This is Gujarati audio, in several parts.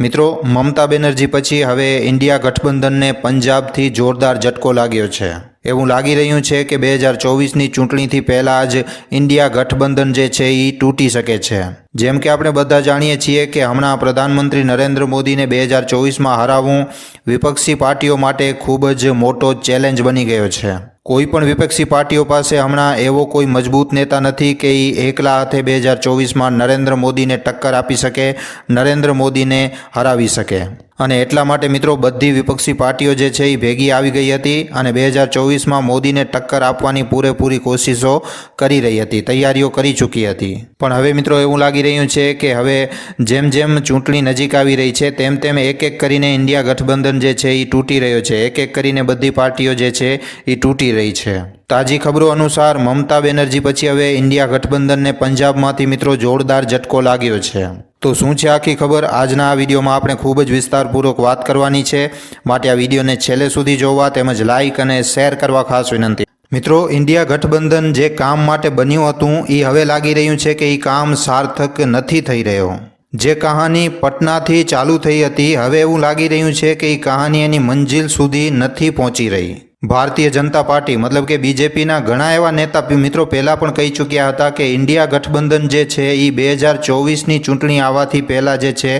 મિત્રો, મમતા બેનર્જી પછી હવે ઇન્ડિયા ગઠબંધનને પંજાબથી જોરદાર ઝટકો લાગ્યો છે. એવું લાગી રહ્યું છે કે બે હજાર ચોવીસની ચૂંટણીથી પહેલાં જ ઇન્ડિયા ગઠબંધન જે છે એ તૂટી શકે છે. જેમ કે આપણે બધા જાણીએ છીએ કે હમણાં પ્રધાનમંત્રી નરેન્દ્ર મોદીને બે હજાર ચોવીસમાં હરાવવું વિપક્ષી પાર્ટીઓ માટે ખૂબ જ મોટો ચેલેન્જ બની ગયો છે. કોઈ પણ વિપક્ષી પાર્ટીઓ પાસે હમણાં એવો કોઈ મજબૂત નેતા નથી કે એ એકલા હાથે બે હજાર ચોવીસમાં નરેન્દ્ર મોદીને ટક્કર આપી શકે, નરેન્દ્ર મોદીને હરાવી શકે. અને એટલા માટે મિત્રો બધી વિપક્ષી પાર્ટીઓ જે છે એ ભેગી આવી ગઈ હતી અને બે હજાર ચોવીસમાં મોદીને ટક્કર આપવાની પૂરેપૂરી કોશિશો કરી રહી હતી, તૈયારીઓ કરી ચૂકી હતી. પણ હવે મિત્રો એવું લાગી રહ્યું છે કે હવે જેમ જેમ ચૂંટણી નજીક આવી રહી છે, તેમ તેમ એક એક કરીને ઇન્ડિયા ગઠબંધન જે છે એ તૂટી રહ્યો છે. એક એક કરીને બધી પાર્ટીઓ જે છે એ તૂટી રહી છે. તાજી ખબરો અનુસાર મમતા બેનર્જી પછી હવે ઇન્ડિયા ગઠબંધનને પંજાબમાંથી મિત્રો જોરદાર ઝટકો લાગ્યો છે. તો શું છે આખી ખબર? આજના આ વિડીયોમાં આપણે ખૂબ જ વિસ્તારપૂર્વક વાત કરવાની છે. માટે આ વિડીયોને છેલ્લે સુધી જોવા તેમજ લાઇક અને શેર કરવા ખાસ વિનંતી. મિત્રો, ઇન્ડિયા ગઠબંધન જે કામ માટે બન્યું હતું, એ હવે લાગી રહ્યું છે કે એ કામ સાર્થક નથી થઈ રહ્યો. જે કહાની પટનાથી ચાલુ થઈ હતી, હવે એવું લાગી રહ્યું છે કે એ કહાની એની મંજિલ સુધી નથી પહોંચી રહી. ભારતીય જનતા પાર્ટી, મતલબ કે બીજેપીના ઘણા એવા નેતા મિત્રો પહેલાં પણ કહી ચૂક્યા હતા કે ઇન્ડિયા ગઠબંધન જે છે એ બે હજાર ચોવીસની ચૂંટણી આવવાથી પહેલાં જે છે,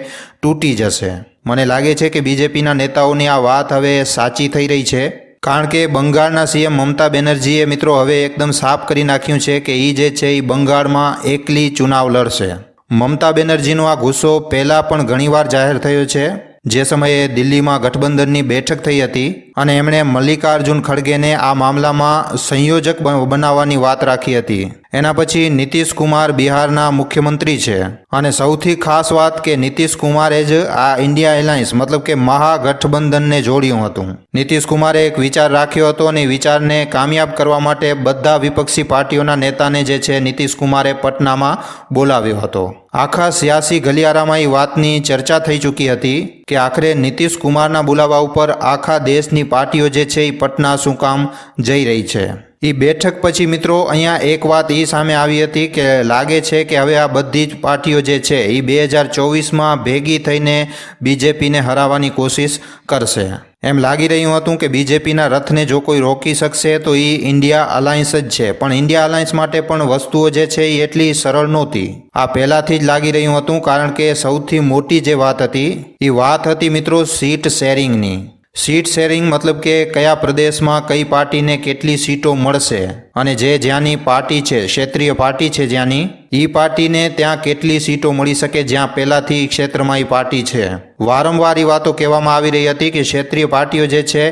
તૂટી જશે. મને લાગે છે કે બીજેપીના નેતાઓની આ વાત હવે સાચી થઈ રહી છે. કારણ કે બંગાળના સીએમ મમતા બેનર્જીએ મિત્રો હવે એકદમ સાફ કરી નાખ્યું છે કે એ જે છે એ બંગાળમાં એકલી ચુનાવ લડશે. મમતા બેનર્જીનો આ ગુસ્સો પહેલાં પણ ઘણીવાર જાહેર થયો છે. જે સમયે દિલ્હીમાં ગઠબંધનની બેઠક થઈ હતી અને એમણે મલ્લિકાર્જુન ખડગેને આ મામલામાં સંયોજક બનાવવાની વાત રાખી હતી. એના પછી નીતિશ કુમાર બિહારના મુખ્યમંત્રી છે. અને સૌથી ખાસ વાત કે નીતિશ કુમારે જ આ ઇન્ડિયા એલાયન્સ મતલબ કે મહાગઠબંધનને જોડ્યું હતું. નીતિશ કુમારે એક વિચાર રાખ્યો હતો અને વિચારને કામયાબ કરવા માટે બધા વિપક્ષી પાર્ટીઓના નેતાને જે છે નીતિશ કુમારે પટનામાં બોલાવ્યો હતો. આખા સિયાસી ગલિયારામાં એ વાતની ચર્ચા થઈ ચૂકી હતી કે આખરે નીતિશ કુમારના બોલાવા ઉપર આખા દેશની પાર્ટીઓ જે છે એ પટના શું કામ જઈ રહી છે. એ બેઠક પછી મિત્રો અહીંયા એક વાત એ સામે આવી હતી કે લાગે છે કે હવે આ બધી જ પાર્ટીઓ જે છે એ બે હજાર ચોવીસમાં ભેગી થઈને બીજેપીને હરાવવાની કોશિશ કરશે. એમ લાગી રહ્યું હતું કે બીજેપીના રથને જો કોઈ રોકી શકશે તો એ ઇન્ડિયા અલાયન્સ જ છે. પણ ઇન્ડિયા અલાયન્સ માટે પણ વસ્તુઓ જે છે એ એટલી સરળ નહોતી. આ પહેલાંથી જ લાગી રહ્યું હતું કારણ કે સૌથી મોટી જે વાત હતી એ વાત હતી મિત્રો સીટ શેરિંગની. સીટ શેરિંગ મતલબ કે કયા પ્રદેશમાં કઈ પાર્ટીને કેટલી સીટો મળશે અને જે જ્યાંની પાર્ટી છે, ક્ષેત્રીય પાર્ટી છે જ્યાંની એ પાર્ટીને ત્યાં કેટલી સીટો મળી શકે જ્યાં પહેલાંથી ક્ષેત્રમાં એ પાર્ટી છે? વારંવાર એ વાતો કહેવામાં આવી રહી હતી કે ક્ષેત્રીય પાર્ટીઓ જે છે,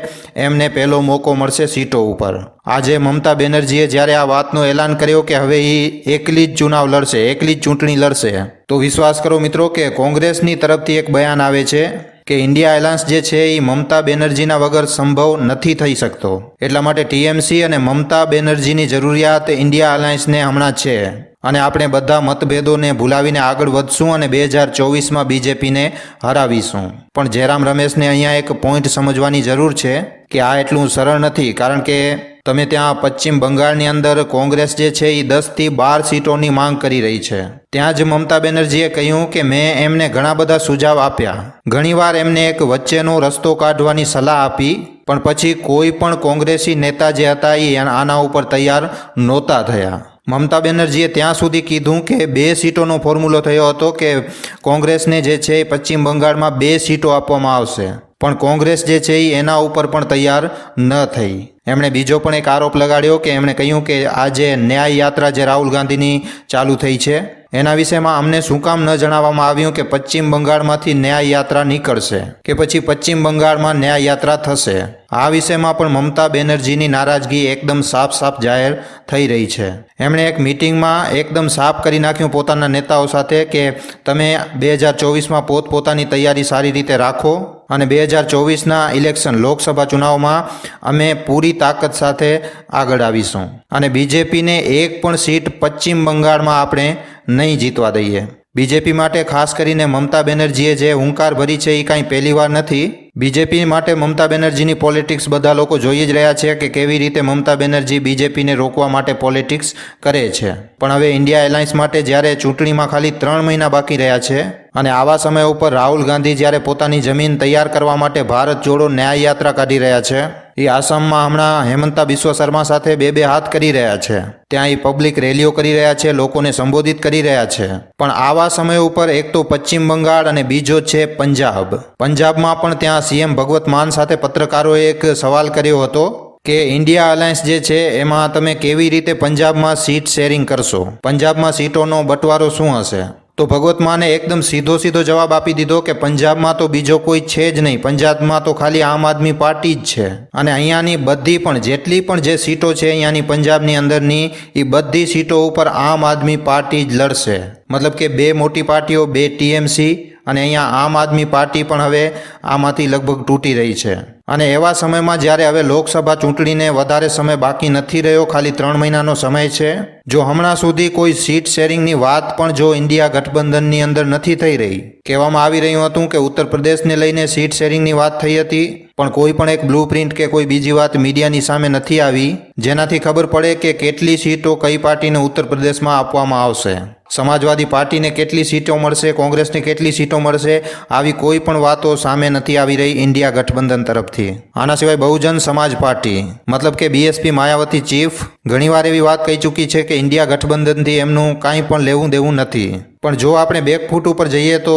એમને પહેલો મોકો મળશે સીટો ઉપર. આજે મમતા બેનર્જીએ જ્યારે આ વાતનો એલાન કર્યો કે હવે એ એકલી જ ચુનાવ લડશે, એકલી જ ચૂંટણી લડશે, તો વિશ્વાસ કરો મિત્રો કે કોંગ્રેસની તરફથી એક બયાન આવે છે કે ઇન્ડિયા એલાયન્સ જે છે એ મમતા બેનર્જીના વગર સંભવ નથી થઈ શકતો. એટલા માટે ટીએમસી અને મમતા બેનર્જીની જરૂરિયાત ઇન્ડિયા એલાયન્સને હમણાં છે. અને આપણે બધા મતભેદોને ભૂલાવીને આગળ વધશું અને બે હજાર ચોવીસમાં બીજેપીને હરાવીશું. પણ જયરામ રમેશને અહીંયા એક પોઈન્ટ સમજવાની જરૂર છે કે આ એટલું સરળ નથી, કારણ કે તમે ત્યાં પશ્ચિમ બંગાળની અંદર કોંગ્રેસ જે છે એ દસથી બાર સીટોની માંગ કરી રહી છે. ત્યાં જ મમતા બેનર્જીએ કહ્યું કે મેં એમને ઘણા બધા સુઝાવ આપ્યા. ઘણીવાર એમને એક વચ્ચેનો રસ્તો કાઢવાની સલાહ આપી, પણ પછી કોઈ પણ કોંગ્રેસી નેતા જે હતા એ આના ઉપર તૈયાર નહોતા થયા. મમતા બેનર્જીએ ત્યાં સુધી કીધું કે બે સીટોનો ફોર્મ્યુલો થયો હતો કે કોંગ્રેસને જે છે પશ્ચિમ બંગાળમાં બે સીટો આપવામાં આવશે. પણ કોંગ્રેસ જે છે એ એના ઉપર પણ તૈયાર ન થઈ. એમણે બીજો પણ એક આરોપ લગાડ્યો કે એમણે કહ્યું કે આ જે ન્યાય યાત્રા જે રાહુલ ગાંધીની ચાલુ થઈ છે, એના વિશેમાં અમને શું કામ ન જણાવવામાં આવ્યું કે પશ્ચિમ બંગાળમાંથી ન્યાય યાત્રા નીકળશે, કે પછી પશ્ચિમ બંગાળમાં ન્યાય યાત્રા થશે. આ વિષયમાં પણ મમતા બેનર્જીની નારાજગી એકદમ સાફ સાફ જાહેર થઈ રહી છે. એમણે એક મિટિંગમાં એકદમ સાફ કરી નાખ્યું પોતાના નેતાઓ સાથે કે તમે બે હજાર ચોવીસમાં પોતપોતાની તૈયારી સારી રીતે રાખો. અને બે હજાર ચોવીસના ઇલેક્શન લોકસભા ચુનાવમાં અમે પૂરી તાકાત સાથે આગળ આવીશું. અને બીજેપીને એક પણ સીટ પશ્ચિમ બંગાળમાં આપણે નહીં જીતવા દઈએ. બીજેપી માટે ખાસ કરીને મમતા બેનર્જીએ જે હુંકાર ભરી છે એ કાંઈ પહેલીવાર નથી. બીજેપી માટે મમતા બેનર્જીની પોલિટિક્સ બધા લોકો જોઈ જ રહ્યા છે કે કેવી રીતે મમતા બેનર્જી બીજેપીને રોકવા માટે પોલિટિક્સ કરે છે. પણ હવે ઇન્ડિયા એલાયન્સ માટે જ્યારે ચૂંટણીમાં ખાલી ત્રણ મહિના બાકી રહ્યા છે અને આવા સમય ઉપર રાહુલ ગાંધી જ્યારે પોતાની જમીન તૈયાર કરવા માટે ભારત જોડો ન્યાય યાત્રા કાઢી રહ્યા છે એ આસામમાં હમણાં હેમંતા બિશ્વ શર્મા સાથે બે બે હાથ કરી રહ્યા છે. ત્યાં એ પબ્લિક રેલીઓ કરી રહ્યા છે, લોકોને સંબોધિત કરી રહ્યા છે. પણ આવા સમય ઉપર એક તો પશ્ચિમ બંગાળ અને બીજો છે પંજાબ. પંજાબમાં પણ ત્યાં સીએમ ભગવત માન સાથે પત્રકારોએ એક સવાલ કર્યો હતો કે ઇન્ડિયા અલાયન્સ જે છે, એમાં તમે કેવી રીતે પંજાબમાં સીટ શેરિંગ કરશો? પંજાબમાં સીટોનો બંટવારો શું હશે? તો ભગવત માને એકદમ સીધો સીધો જવાબ આપી દીધો કે પંજાબમાં તો બીજો કોઈ છે જ નહીં. પંજાબમાં તો ખાલી આમ આદમી પાર્ટી જ છે. અને અહીંયાની બધી પણ જેટલી પણ જે સીટો છે અહીંયાની પંજાબની અંદરની એ બધી સીટો ઉપર આમ આદમી પાર્ટી જ લડશે. મતલબ કે બે મોટી પાર્ટીઓ, બે ટીએમસી અને અહીંયા આમ આદમી પાર્ટી પણ હવે આમાંથી લગભગ તૂટી રહી છે. અને એવા સમયમાં જ્યારે હવે લોકસભા ચૂંટણીને વધારે સમય બાકી નથી રહ્યો, ખાલી ત્રણ મહિનાનો સમય છે, જો હમણાં સુધી કોઈ સીટ શેરિંગની વાત પણ જો ઇન્ડિયા ગઠબંધનની અંદર નથી થઈ રહી. કહેવામાં આવી રહ્યું હતું કે ઉત્તર પ્રદેશને લઈને સીટ શેરિંગની વાત થઈ હતી, પણ કોઈ પણ એક બ્લુ પ્રિન્ટ કે કોઈ બીજી વાત મીડિયાની સામે નથી આવી, જેનાથી ખબર પડે કે કેટલી સીટો કઈ પાર્ટીને ઉત્તર પ્રદેશમાં આપવામાં આવશે. સમાજવાદી પાર્ટીને કેટલી સીટો મળશે, કોંગ્રેસને કેટલી સીટો મળશે, આવી કોઈ પણ વાતો સામે નથી આવી રહી ઇન્ડિયા ગઠબંધન તરફથી. આના સિવાય બહુજન સમાજ પાર્ટી, મતલબ કે બીએસપી માયાવતી ચીફ, ઘણીવાર એવી વાત કહી ચૂકી છે કે ઇન્ડિયા ગઠબંધનથી એમનું કાંઈ પણ લેવું દેવું નથી. પણ જો આપણે બેકફૂટ ઉપર જઈએ તો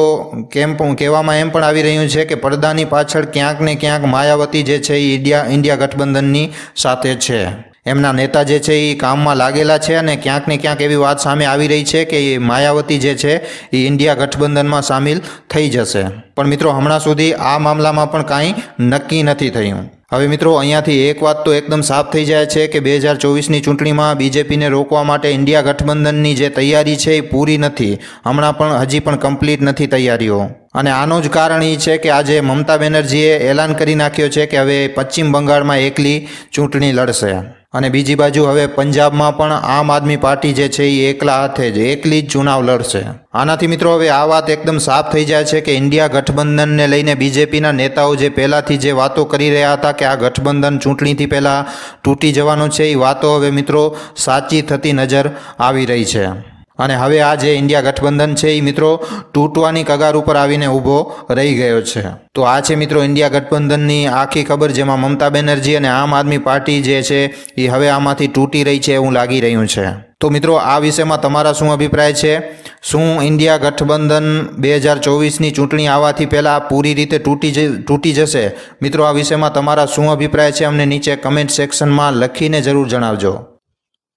કેમ કહેવામાં એમ પણ આવી રહ્યું છે કે પડદાની પાછળ ક્યાંક ને ક્યાંક માયાવતી જે છે એ ઇન્ડિયા ઇન્ડિયા ગઠબંધનની સાથે છે. એમના નેતા જે છે એ કામમાં લાગેલા છે અને ક્યાંક ને ક્યાંક એવી વાત સામે આવી રહી છે કે એ માયાવતી જે છે એ ઇન્ડિયા ગઠબંધનમાં સામેલ થઈ જશે. પણ મિત્રો, હમણાં સુધી આ મામલામાં પણ કાંઈ નક્કી નથી થયું. હવે મિત્રો, અહીંયાથી એક વાત તો એકદમ સાફ થઈ જાય છે કે બે હજાર ચોવીસની ચૂંટણીમાં બીજેપીને રોકવા માટે ઇન્ડિયા ગઠબંધનની જે તૈયારી છે એ પૂરી નથી. હમણાં પણ હજી પણ કમ્પ્લીટ નથી તૈયારીઓ. અને આનું જ કારણ એ છે કે આજે મમતા બેનર્જીએ એલાન કરી નાખ્યો છે કે હવે પશ્ચિમ બંગાળમાં એકલી ચૂંટણી લડશે. અને બીજી બાજુ હવે પંજાબમાં પણ આમ આદમી પાર્ટી જે છે એ એકલા હાથે જ, એકલી જ ચુનાવ લડશે. આનાથી મિત્રો હવે આ વાત એકદમ સાફ થઈ જાય છે કે ઇન્ડિયા ગઠબંધનને લઈને બીજેપીના નેતાઓ જે પહેલાંથી જે વાતો કરી રહ્યા હતા કે આ ગઠબંધન ચૂંટણીથી પહેલાં તૂટી જવાનું છે એ વાતો હવે મિત્રો સાચી થતી નજર આવી રહી છે. અને હવે આ જે ઇન્ડિયા ગઠબંધન છે એ મિત્રો તૂટવાની કગાર ઉપર આવીને ઊભો રહી ગયો છે. તો આ છે મિત્રો ઇન્ડિયા ગઠબંધનની આખી ખબર, જેમાં મમતા બેનર્જી અને આમ આદમી પાર્ટી જે છે એ હવે આમાંથી તૂટી રહી છે એવું લાગી રહ્યું છે. તો મિત્રો આ વિષયમાં તમારા શું અભિપ્રાય છે? શું ઇન્ડિયા ગઠબંધન બે હજાર ચોવીસની ચૂંટણી આવવાથી પહેલાં પૂરી રીતે તૂટી તૂટી જશે? મિત્રો આ વિષયમાં તમારા શું અભિપ્રાય છે? અમને નીચે કમેન્ટ સેક્શનમાં લખીને જરૂર જણાવજો.